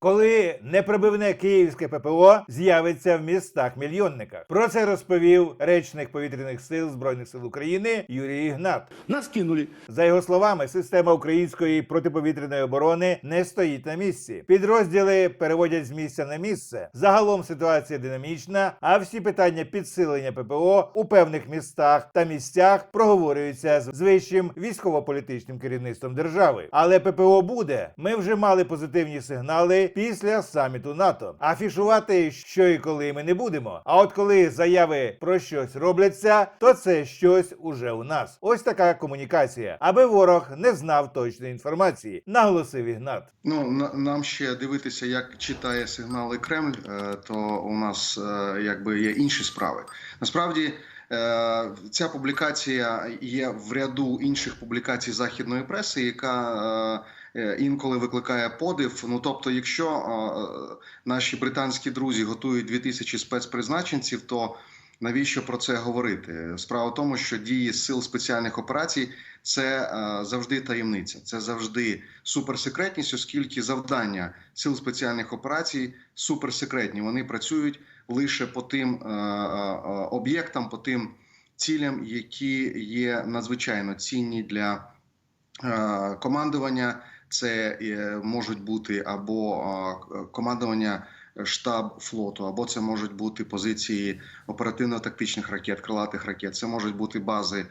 коли непробивне київське ППО з'явиться в містах-мільйонниках. Про це розповів речник повітряних сил збройних сил України Юрій Ігнат. Нас кинули. За його словами, система української протиповітряної оборони не стоїть на місці. Підрозділи переводять з місця на місце. Загалом ситуація динамічна, а всі питання підсилення ППО у певних містах та місцях проговорюються з вищим військово-політичним керівництвом держави. Але ППО буде. Ми вже мали позитивні сигнали після саміту НАТО. Афішувати, що і коли ми не будемо. А от коли заяви про щось робляться, то це щось уже у нас. Ось така комунікація, аби ворог не знав точної інформації, наголосив Ігнат. Ну на- нам ще дивитися, як читає сигнали Кремль. е, То у нас е, якби є інші справи. Насправді. е, Ця публікація є в ряду інших публікацій західної преси, яка інколи викликає подив. Ну тобто, якщо е, наші британські друзі готують 2000 спецпризначенців, то навіщо про це говорити? Справа в тому, що дії сил спеціальних операцій це е, завжди таємниця, це завжди суперсекретність, оскільки завдання сил спеціальних операцій суперсекретні. Вони працюють лише по тим е, е, е, об'єктам, по тим цілям, які є надзвичайно цінні для е, командування. Це е, можуть бути або командування штаб флоту, або це можуть бути позиції оперативно-тактичних ракет, крилатих ракет. Це можуть бути бази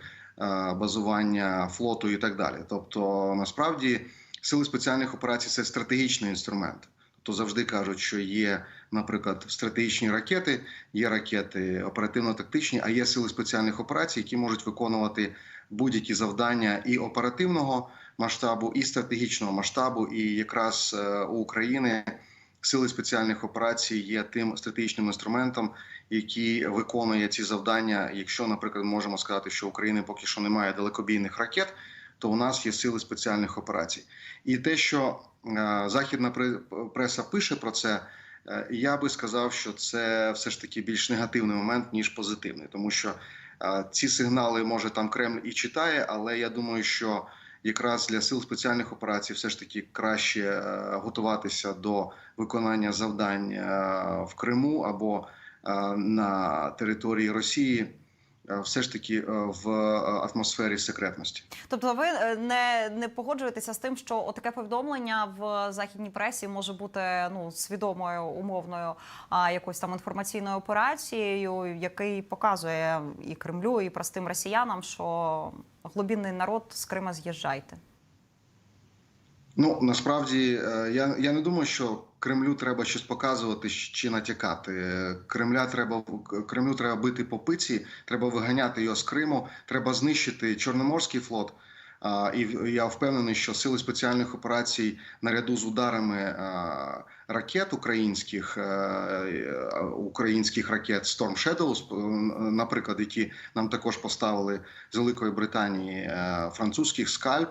базування флоту і так далі. Тобто, насправді, сили спеціальних операцій це стратегічний інструмент. То завжди кажуть, що є, наприклад, стратегічні ракети, є ракети оперативно-тактичні, а є сили спеціальних операцій, які можуть виконувати будь-які завдання і оперативного масштабу, і стратегічного масштабу. І якраз е, у України сили спеціальних операцій є тим стратегічним інструментом, який виконує ці завдання. Якщо, наприклад, можемо сказати, що України поки що немає далекобійних ракет, то у нас є сили спеціальних операцій. І те, що е, західна пре- преса пише про це. е, Я би сказав, що це все ж таки більш негативний момент ніж позитивний, тому що ці сигнали може там Кремль і читає, але я думаю, що якраз для сил спеціальних операцій все ж таки краще е, готуватися до виконання завдань е, в Криму або е, на території Росії, все ж таки е, в е, атмосфері секретності. Тобто, ви е, не, не погоджуєтеся з тим, що отаке повідомлення в західній пресі може бути ну свідомою умовною а, якоюсь там інформаційною операцією, який показує і Кремлю, і простим росіянам, що глибинний народ з Крима з'їжджайте. Ну насправді е, я, я не думаю, що Кремлю треба щось показувати чи натякати. Е, Кремля треба Кремлю треба бити по пиці, треба виганяти його з Криму, треба знищити Чорноморський флот. А, І я впевнений, що сили спеціальних операцій наряду з ударами а, ракет українських е, е, українських ракет Storm Shadow, наприклад, які нам також поставили з Великої Британії е, французьких скальп.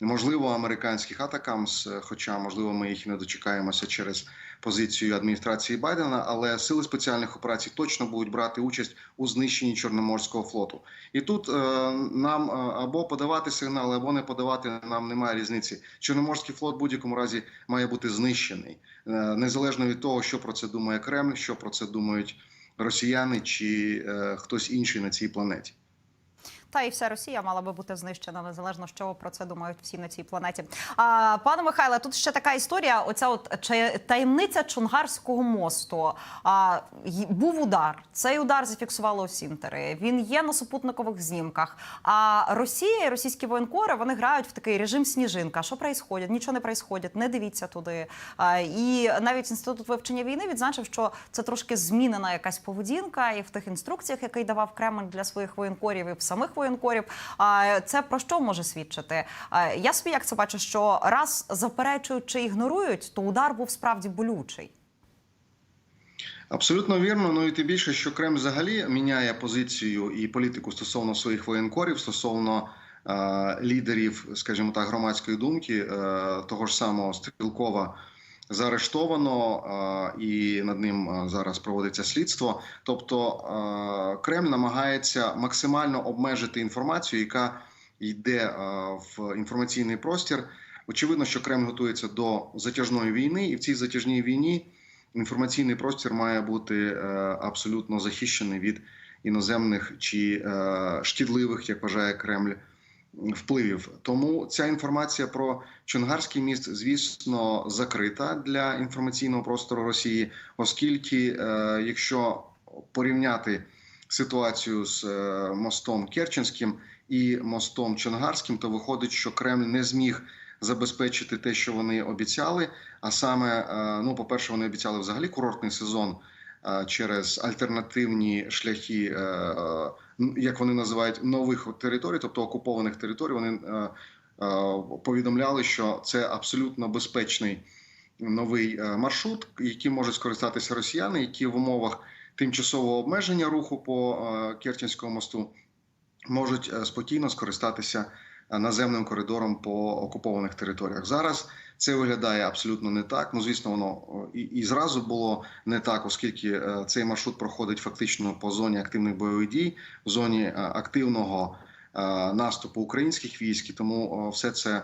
Можливо, американських атакамс, е, хоча можливо ми їх і не дочекаємося через позицію адміністрації Байдена, але сили спеціальних операцій точно будуть брати участь у знищенні Чорноморського флоту. І тут е, нам е, або подавати сигнали, або не подавати нам немає різниці. Чорноморський флот в будь-якому разі має бути знищений, е, незалежно від того, що про це думає Кремль, що про це думають росіяни чи е, хтось інший на цій планеті. Та і вся Росія мала би бути знищена незалежно що про це думають всі на цій планеті. А пане Михайле, тут ще така історія. Оця от таємниця Чонгарського мосту. А був удар. Цей удар зафіксували осінтери. Він є на супутникових знімках. А Росія і російські воєнкори вони грають в такий режим сніжинка. Що происходить? Нічого не происходить, не дивіться туди. А, і навіть інститут вивчення війни відзначив, що це трошки змінена якась поведінка, і в тих інструкціях, який давав Кремль для своїх воєнкорів, і в самих воєнкорів. Це про що може свідчити? Я собі як це бачу, що раз заперечують чи ігнорують, то удар був справді болючий. Абсолютно вірно. Ну і тим більше, що Кремль взагалі міняє позицію і політику стосовно своїх воєнкорів, стосовно е, лідерів, скажімо так, громадської думки, е, того ж самого Стрілкова. Заарештовано і над ним зараз проводиться слідство. Тобто Кремль намагається максимально обмежити інформацію, яка йде в інформаційний простір, Очевидно, що Кремль готується до затяжної війни, і в цій затяжній війні інформаційний простір має бути е, абсолютно захищений від іноземних чи е, шкідливих, як вважає Кремль, впливів. Тому ця інформація про Чонгарський міст, звісно, закрита для інформаційного простору Росії, оскільки, е, якщо порівняти ситуацію з е, мостом Керченським і мостом Чонгарським, то виходить, що Кремль не зміг забезпечити те, що вони обіцяли. А саме, е, ну, по-перше, вони обіцяли взагалі курортний сезон через альтернативні шляхи, як вони називають, нових територій, тобто окупованих територій. Вони е, е, повідомляли, що це абсолютно безпечний новий е, маршрут, яким можуть скористатися росіяни, які в умовах тимчасового обмеження руху по Керченському мосту можуть спокійно скористатися наземним коридором по окупованих територіях. Зараз це виглядає абсолютно не так. Ну звісно, воно і, і зразу було не так, оскільки е, цей маршрут проходить фактично по зоні активних бойових дій, в зоні е, активного е, наступу українських військ, і тому все це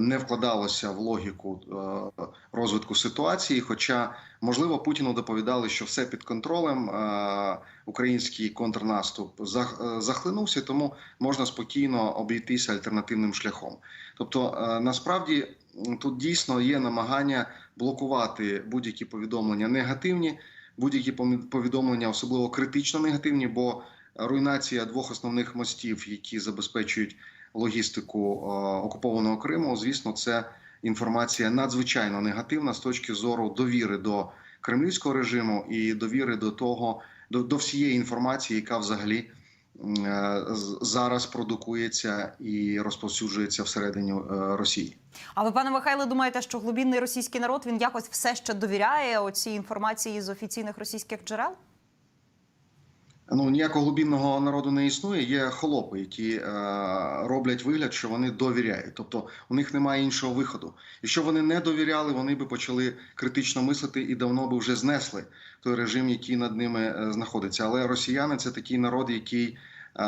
не вкладалося в логіку е, розвитку ситуації. Хоча, можливо, Путіну доповідали, що все під контролем. е, Український контрнаступ зах- е, захлинувся, тому можна спокійно обійтися альтернативним шляхом. Тобто, е, насправді тут дійсно є намагання блокувати будь-які повідомлення негативні, будь-які повідомлення, особливо критично негативні, бо руйнація двох основних мостів, які забезпечують логістику е, окупованого Криму, звісно, це інформація надзвичайно негативна з точки зору довіри до кремлівського режиму і довіри до того, до, до всієї інформації, яка взагалі е, зараз продукується і розповсюджується всередині е, Росії. А ви, пане Михайле, думаєте, що глибінний російський народ він якось все ще довіряє оцій інформації з офіційних російських джерел? Ну ніякого глибинного народу не існує. Є холопи, які е, роблять вигляд, що вони довіряють. Тобто у них немає іншого виходу. Якщо вони не довіряли, вони би почали критично мислити і давно би вже знесли той режим, який над ними е, знаходиться. Але росіяни це такий народ, який, е,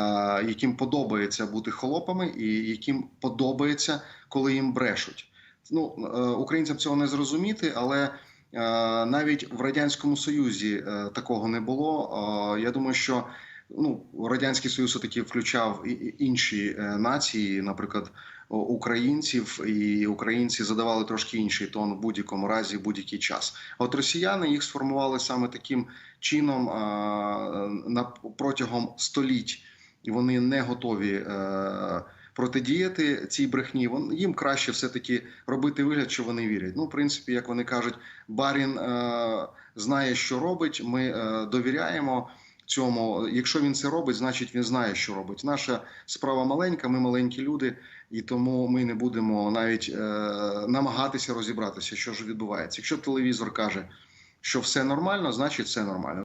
яким подобається бути холопами, і яким подобається, коли їм брешуть. Ну е, українцям цього не зрозуміти, але. Е, Навіть в радянському союзі е, такого не було. Е, Я думаю, що ну радянський союз таки включав інші нації, наприклад, українців, і українці задавали трошки інший тон в будь-якому разі, в будь-який час. От росіяни їх сформували саме таким чином на протягом століть, і вони не готові. Протидіяти цій брехні, Вон- їм краще все таки робити вигляд, що вони вірять. Ну, в принципі, як вони кажуть, Барін е, знає, що робить. Ми е, довіряємо цьому. Якщо він це робить, значить він знає, що робить. Наша справа маленька, ми маленькі люди, і тому ми не будемо навіть е, намагатися розібратися, що ж відбувається. Якщо телевізор каже, що все нормально, значить все нормально.